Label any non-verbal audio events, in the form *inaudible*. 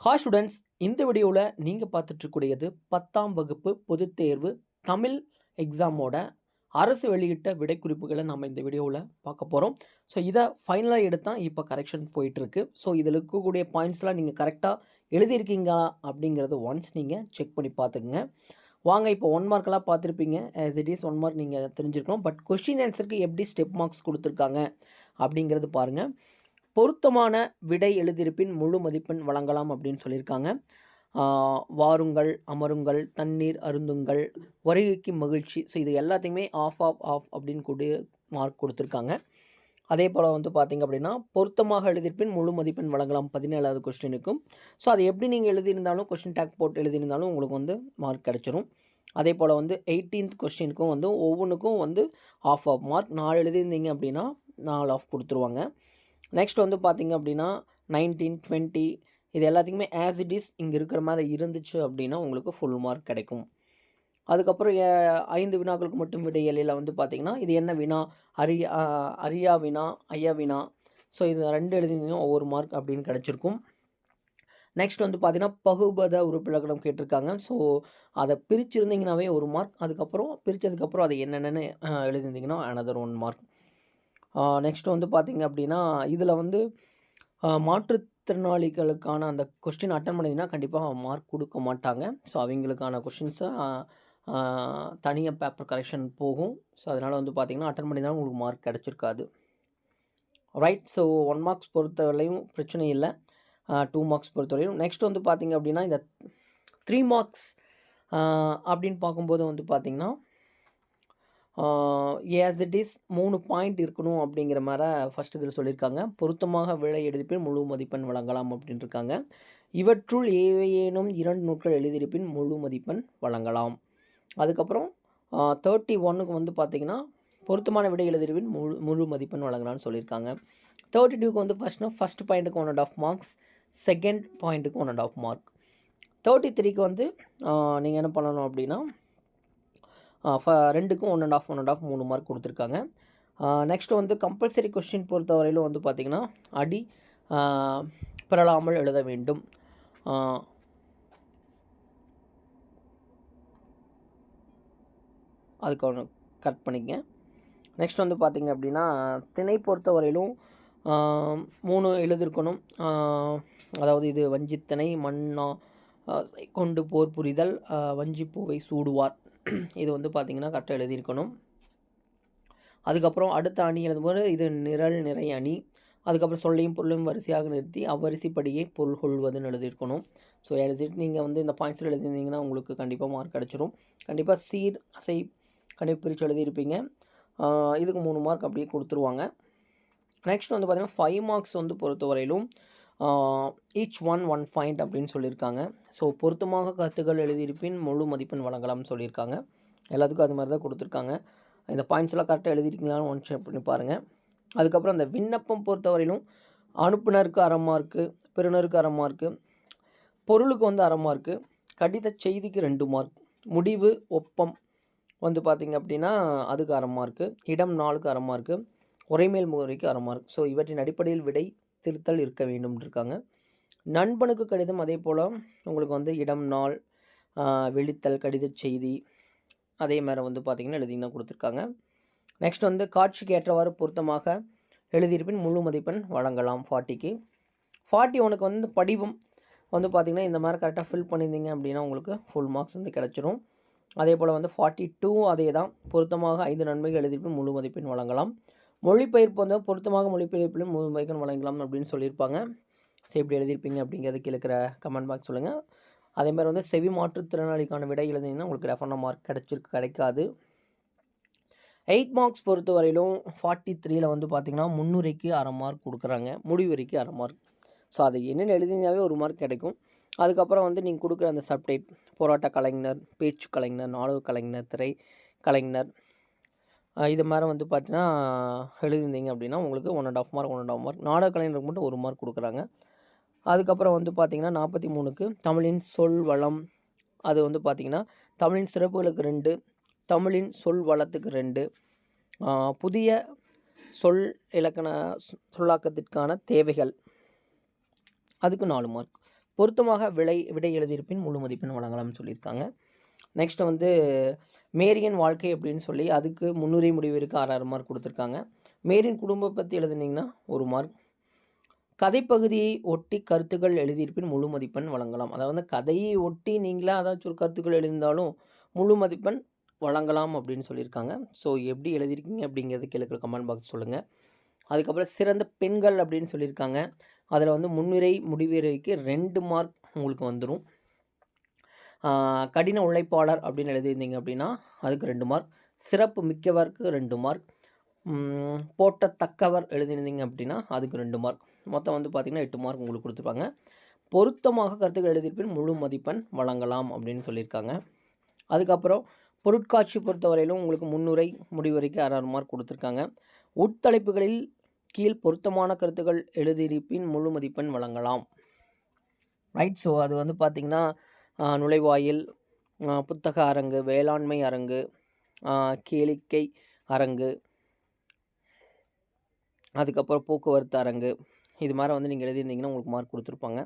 Hi students இந்த வீடியோவில் நீங்கள் பார்த்துட்ருக்கூடியது பத்தாம் வகுப்பு பொதுத் தேர்வு தமிழ் எக்ஸாமோட அரசு வெளியிட்ட விடைக்குறிப்புகளை நம்ம இந்த வீடியோவில் பார்க்க போகிறோம் ஸோ இதை ஃபைனலாக எடுத்தால் இப்போ கரெக்ஷன் போயிட்டுருக்கு. ஸோ இதில் இருக்கக்கூடிய பாயிண்ட்ஸ்லாம் நீங்கள் கரெக்டாக எழுதியிருக்கீங்களா அப்படிங்கிறது ஒன்ஸ் நீங்கள் செக் பண்ணி பார்த்துக்குங்க. வாங்க இப்போ ஒன் மார்க்கெலாம் பார்த்துருப்பீங்க. As it is one mark நீங்கள் தெரிஞ்சிருக்கணும். பட் கொஷின் ஆன்சருக்கு எப்படி ஸ்டெப் மார்க்ஸ் கொடுத்துருக்காங்க அப்படிங்கிறது பாருங்கள் பொருத்தமான விடை எழுதியிருப்பின் முழு மதிப்பெண் வழங்கலாம் அப்படின்னு சொல்லியிருக்காங்க. வாருங்கள் அமருங்கள் தண்ணீர் அருந்துங்கள் வருகைக்கு மகிழ்ச்சி ஸோ இது எல்லாத்தையுமே ஆஃப் ஆஃப் ஆஃப் அப்படின்னு கூடிய மார்க் கொடுத்துருக்காங்க. அதே போல் வந்து பார்த்தீங்க அப்படின்னா பொருத்தமாக எழுதியிருப்பின் முழு மதிப்பெண் வழங்கலாம் பதினேழாவது கொஸ்டினுக்கும் ஸோ அதை எப்படி நீங்கள் எழுதியிருந்தாலும் கொஸ்டின் டேக் போட்டு எழுதியிருந்தாலும் உங்களுக்கு வந்து மார்க் கிடச்சிரும். அதே போல் வந்து எயிட்டீன்த் கொஸ்டினுக்கும் வந்து ஒவ்வொன்றுக்கும் வந்து ஆஃப் ஆஃப் மார்க் நாலு எழுதியிருந்தீங்க அப்படின்னா நாலு ஆஃப் கொடுத்துருவாங்க. நெக்ஸ்ட் வந்து பார்த்திங்க அப்படின்னா நைன்டீன் டுவெண்ட்டி இது எல்லாத்துக்குமே ஆஸ் இட் இஸ் இங்கே இருக்கிற மாதிரி இருந்துச்சு அப்படின்னா உங்களுக்கு ஃபுல் மார்க் கிடைக்கும். அதுக்கப்புறம் ஏ- ஐந்து வினாக்களுக்கு மட்டும் விடையலில் வந்து பார்த்திங்கன்னா இது என்ன வினா? அரியா அரியா வினா ஐயா வினா? ஸோ இது ரெண்டு எழுதினீங்கன்னா ஒவ்வொரு மார்க் அப்படின்னு கிடச்சிருக்கும். நெக்ஸ்ட் வந்து பார்த்தீங்கன்னா பகுபத உறுப்பிலக்கணம் கேட்டிருக்காங்க. ஸோ அதை பிரிச்சுருந்தீங்கன்னாவே ஒரு மார்க் அதுக்கப்புறம் பிரித்ததுக்கப்புறம் அதை என்னென்னு எழுதியிருந்தீங்கன்னா அனதர் ஒன் மார்க் நெக்ஸ்ட் வந்து பார்த்திங்க அப்படின்னா இதில் வந்து மாற்றுத்திறனாளிகளுக்கான அந்த கொஸ்டின் அட்டன் பண்ணிங்கன்னா கண்டிப்பாக மார்க் கொடுக்க மாட்டாங்க. ஸோ அவங்களுக்கான கொஷின்ஸை தனியாக பேப்பர் கரெக்ஷன் போகும். ஸோ அதனால் வந்து பார்த்திங்கன்னா அட்டன் பண்ணியிருந்தாலும் உங்களுக்கு மார்க் கிடச்சிருக்காது. ரைட் ஸோ ஒன் மார்க்ஸ் பொறுத்தவரையும் பிரச்சனை இல்லை. டூ மார்க்ஸ் பொறுத்தவரையும் நெக்ஸ்ட் வந்து பார்த்தீங்க அப்படின்னா இந்த த்ரீ மார்க்ஸ் அப்படின்னு பார்க்கும்போது வந்து பார்த்திங்கன்னா ஏஸ் இட் இஸ் மூணு பாயிண்ட் இருக்கணும் அப்படிங்கிற மாதிரி ஃபஸ்ட் இதில் சொல்லியிருக்காங்க. பொருத்தமாக விலை எழுதிப்பின் முழு மதிப்பெண் வழங்கலாம் அப்படின்னு இருக்காங்க இவற்றுள் ஏதேனும் இரண்டு நூட்கள் எழுதியிருப்பின் முழு மதிப்பெண் வழங்கலாம். அதுக்கப்புறம் தேர்ட்டி ஒன்னுக்கு வந்து பார்த்தீங்கன்னா பொருத்தமான விடை எழுதியிருப்பின் முழு முழு மதிப்பெண் வழங்கலாம்னு சொல்லியிருக்காங்க. தேர்ட்டி டூக்கு வந்து ஃபஸ்ட்னா ஃபஸ்ட் பாயிண்ட்டுக்கு one and half marks second பாயிண்ட்டுக்கு one and half mark thirty த்ரீக்கு வந்து நீங்கள் என்ன பண்ணணும் அப்படின்னா ரெண்டுக்கும் one and half one and half மூணு மார்க் கொடுத்துருக்காங்க. நெக்ஸ்ட்டு வந்து கம்பல்சரி கொஸ்டின் பொறுத்தவரையிலும் வந்து பார்த்திங்கன்னா அடி ஆஹ், பிறழாமல் எழுத வேண்டும். அதுக்கு ஒன்று கட் பண்ணிக்கங்க. நெக்ஸ்ட் வந்து பார்த்திங்க அப்படின்னா திணை பொறுத்தவரையிலும் மூணு எழுதியிருக்கணும் அதாவது இது வஞ்சித்திணை மண்ணா கொண்டு போர் புரிதல் வஞ்சிப்பூவை சூடுவார். *clears throat* இது வந்து பார்த்தீங்கன்னா கரெக்டாக எழுதியிருக்கணும். அதுக்கப்புறம் அடுத்த அணி எழுதும்போது இது நிரல் நிறை அணி. அதுக்கப்புறம் சொல்லையும் பொருளையும் வரிசையாக நிறுத்தி அவ்வரிசைப்படியே பொருள் கொள்வதுன்னு எழுதியிருக்கணும். ஸோ எழுதிட்டு நீங்கள் வந்து இந்த பாயிண்ட்ஸில் எழுதியிருந்தீங்கன்னா உங்களுக்கு கண்டிப்பாக மார்க் கிடச்சிரும். கண்டிப்பாக சீர் அசை கண்டிப்பாக பிரித்து எழுதியிருப்பீங்க. இதுக்கு மூணு மார்க் அப்படியே கொடுத்துருவாங்க. நெக்ஸ்ட் வந்து பார்த்தீங்கன்னா ஃபைவ் மார்க்ஸ் வந்து பொறுத்தவரையிலும் ஈச் ஒன் ஒன் பாயிண்ட் அப்படின்னு சொல்லியிருக்காங்க. ஸோ பொருத்தமாக கருத்துக்கள் எழுதியிருப்பின் முழு மதிப்பெண் வழங்கலாம்னு சொல்லியிருக்காங்க. எல்லாத்துக்கும் அது மாதிரி தான் கொடுத்துருக்காங்க. இந்த பாயிண்ட்ஸ் எல்லாம் கரெக்டாக எழுதிருக்கீங்களான்னு ஒன் செக் பண்ணி பாருங்கள் அதுக்கப்புறம் அந்த விண்ணப்பம் பொறுத்தவரையிலும் அனுப்புனருக்கு அரை மார்க்கு பெறுநருக்கு அரை மார்க்கு பொருளுக்கு வந்து அரை மார்க்கு கடித செய்திக்கு ரெண்டு மார்க் முடிவு ஒப்பம் வந்து பார்த்தீங்க அப்படின்னா அதுக்கு அரை மார்க்கு இடம் நாளுக்கு அரை மார்க்கு உரைமேல் முகவரிக்கு அரை மார்க் ஸோ இவற்றின் அடிப்படையில் விடை திருத்தல் இருக்க வேண்டும் இருக்காங்க நண்பனுக்கு கடிதம் அதே போல் உங்களுக்கு வந்து இடம் நாள் வெளித்தல் கடித செய்தி அதே மாதிரி வந்து பார்த்திங்கன்னா எழுதிங்கன்னா கொடுத்துருக்காங்க. நெக்ஸ்ட் வந்து காட்சிக்கு ஏற்றவாறு பொருத்தமாக எழுதியிருப்பின் முழு மதிப்பெண் வழங்கலாம் ஃபார்ட்டிக்கு. ஃபார்ட்டி ஒனுக்கு வந்து படிவம் வந்து பார்த்திங்கன்னா இந்த மாதிரி கரெக்டாக ஃபில் பண்ணியிருந்தீங்க அப்படின்னா உங்களுக்கு ஃபுல் மார்க்ஸ் வந்து கிடச்சிரும். அதே போல் வந்து ஃபார்ட்டி டூ அதே தான். பொருத்தமாக ஐந்து நன்மைகள் எழுதியிருப்பின் முழு மதிப்பெண் வழங்கலாம். மொழிபெயர்ப்பு வந்து பொருத்தமாக மொழிபெயர்ப்பிலும் முழு வழங்கலாம் அப்படின்னு சொல்லியிருப்பாங்க. ஸோ இப்படி எழுதியிருப்பீங்க அப்படிங்கிறது கீழே இருக்கிற கமெண்ட் பாக்ஸ் சொல்லுங்கள் அதே மாதிரி வந்து செவி மாற்றுத்திறனாளிக்கான விடை எழுதிங்கன்னா உங்களுக்கு டெஃபனாக மார்க் கிடைச்சிருக்கு கிடைக்காது. எயிட் மார்க்ஸ் பொறுத்த வரையிலும் ஃபார்ட்டி த்ரீயில் வந்து பார்த்தீங்கன்னா முன்னுரைக்கு அரை மார்க் கொடுக்குறாங்க. முடிவுரைக்கு அரை மார்க் ஸோ அது என்னென்னு எழுதினாவே ஒரு மார்க் கிடைக்கும். அதுக்கப்புறம் வந்து நீங்கள் கொடுக்குற அந்த சப்டேட் போராட்ட கலைஞர் பேச்சு கலைஞர் நாடக கலைஞர் திரை கலைஞர் இது மாதிரி வந்து பார்த்தீங்கன்னா எழுதியிருந்தீங்க அப்படின்னா உங்களுக்கு one and half mark one and half mark நாடக கலைஞருக்கு மட்டும் ஒரு மார்க் கொடுக்குறாங்க. அதுக்கப்புறம் வந்து பார்த்திங்கன்னா நாற்பத்தி மூணுக்கு தமிழின் சொல் வளம். அது வந்து பார்த்தீங்கன்னா தமிழின் சிறப்புகளுக்கு ரெண்டு தமிழின் சொல் வளத்துக்கு ரெண்டு. புதிய சொல் இலக்கண சொல்லாக்கத்திற்கான தேவைகள். அதுக்கு நாலு மார்க் பொருத்தமாக விலை விடை எழுதியிருப்பின் முழு மதிப்பெண் வழங்கலாம்னு சொல்லியிருக்காங்க. நெக்ஸ்ட் வந்து மேரியன் வாழ்க்கை அப்படின்னு சொல்லி அதுக்கு முன்னுரை முடிவிற்கு ஆறு ஆறு மார்க் கொடுத்துருக்காங்க. மேரியின் குடும்பம் பற்றி எழுதுனீங்கன்னா ஒரு மார்க் கதைப்பகுதியை ஒட்டி கருத்துக்கள் எழுதியிருப்பின் முழு மதிப்பெண் வழங்கலாம். அதாவது கதையை ஒட்டி நீங்களாக ஏதாச்சும் ஒரு கருத்துக்கள் எழுந்தாலும் முழு மதிப்பெண் வழங்கலாம் அப்படின்னு சொல்லியிருக்காங்க. ஸோ எப்படி எழுதியிருக்கீங்க அப்படிங்கிறது கீழே கமெண்ட் பாக்ஸ் சொல்லுங்கள் அதுக்கப்புறம் சிறந்த பெண்கள் அப்படின்னு சொல்லியிருக்காங்க. அதில் வந்து முன்னுரை முடிவுரைக்கு ரெண்டு மார்க் உங்களுக்கு வந்துடும் கடின உழைப்பாளர் அப்படின்னு எழுதியிருந்தீங்க அப்படின்னா அதுக்கு ரெண்டு மார்க் சிறப்பு மிக்கவருக்கு ரெண்டு மார்க் போட்டத்தக்கவர் எழுதியிருந்தீங்க அப்படின்னா அதுக்கு ரெண்டு மார்க் மொத்தம் வந்து பார்த்திங்கன்னா எட்டு மார்க் உங்களுக்கு கொடுத்துருப்பாங்க. பொருத்தமாக கருத்துக்கள் எழுதியிருப்பின் முழு மதிப்பெண் வழங்கலாம் அப்படின்னு சொல்லியிருக்காங்க. அதுக்கப்புறம் பொருட்காட்சி பொறுத்தவரையிலும் உங்களுக்கு முன்னுரை முடிவுரைக்கு அறாறு மார்க் கொடுத்துருக்காங்க. உட்தலைப்புகளில் கீழ் பொருத்தமான கருத்துக்கள் எழுதியிருப்பின் முழு மதிப்பெண் வழங்கலாம். ரைட் ஸோ அது வந்து பார்த்திங்கன்னா நுழைவாயில் புத்தக அரங்கு வேளாண்மை அரங்கு கேளிக்கை அரங்கு அதுக்கப்புறம் போக்குவரத்து அரங்கு. இது மாதிரி வந்து நீங்கள் எழுதியிருந்தீங்கன்னா உங்களுக்கு மார்க் கொடுத்துருப்பாங்க.